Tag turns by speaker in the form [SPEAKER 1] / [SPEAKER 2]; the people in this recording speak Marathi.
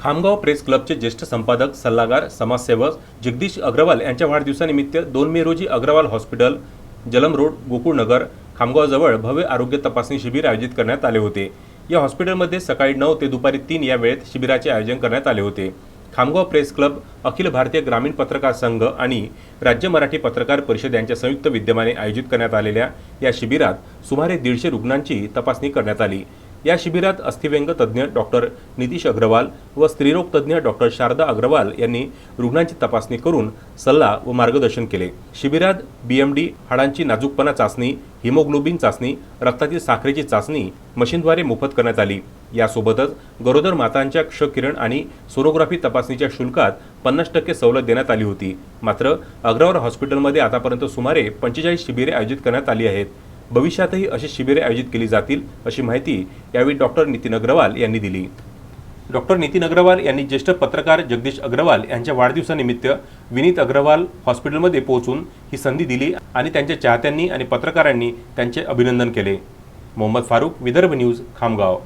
[SPEAKER 1] खामगाव प्रेस क्लबचे ज्येष्ठ संपादक सल्लागार समाजसेवक जगदीश अग्रवाल यांच्या वाढदिवसानिमित्त दोन मे रोजी अग्रवाल हॉस्पिटल जलम रोड गोकुळनगर खामगावजवळ भव्य आरोग्य तपासणी शिबिर आयोजित करण्यात आले होते. या हॉस्पिटलमध्ये सकाळी नऊ ते दुपारी तीन या वेळेत शिबिराचे आयोजन करण्यात आले होते. खामगाव प्रेस क्लब अखिल भारतीय ग्रामीण पत्रकार संघ आणि राज्य मराठी पत्रकार परिषद यांच्या संयुक्त विद्यमाने आयोजित करण्यात आलेल्या या शिबिरात सुमारे दीडशे रुग्णांची तपासणी करण्यात आली. या शिबिरात अस्थिव्यंग तज्ज्ञ डॉक्टर नितीश अग्रवाल व स्त्रीरोग तज्ज्ञ डॉक्टर शारदा अग्रवाल यांनी रुग्णांची तपासणी करून सल्ला व मार्गदर्शन केले. शिबिरात बीएमडी हाडांची नाजूकपणा चाचणी हिमोग्लोबिन चाचणी रक्तातील साखरेची चाचणी मशीनद्वारे मोफत करण्यात आली. यासोबतच गरोदर मातांच्या क्षकिरण आणि सोनोग्राफी तपासणीच्या शुल्कात पन्नास टक्के सवलत देण्यात आली होती. मात्र अग्रवाल हॉस्पिटलमध्ये आतापर्यंत सुमारे पंचेचाळीस शिबिरे आयोजित करण्यात आली आहेत. भविष्यातही अशी शिबिरे आयोजित केली जातील अशी माहिती यावेळी डॉक्टर नितीन अग्रवाल यांनी दिली. डॉक्टर नितीन अग्रवाल यांनी ज्येष्ठ पत्रकार जगदीश अग्रवाल यांच्या वाढदिवसानिमित्त विनीत अग्रवाल हॉस्पिटलमध्ये पोहोचून ही संधी दिली आणि त्यांच्या चाहत्यांनी आणि पत्रकारांनी त्यांचे अभिनंदन केले. मोहम्मद फारूक विदर्भ न्यूज खामगाव.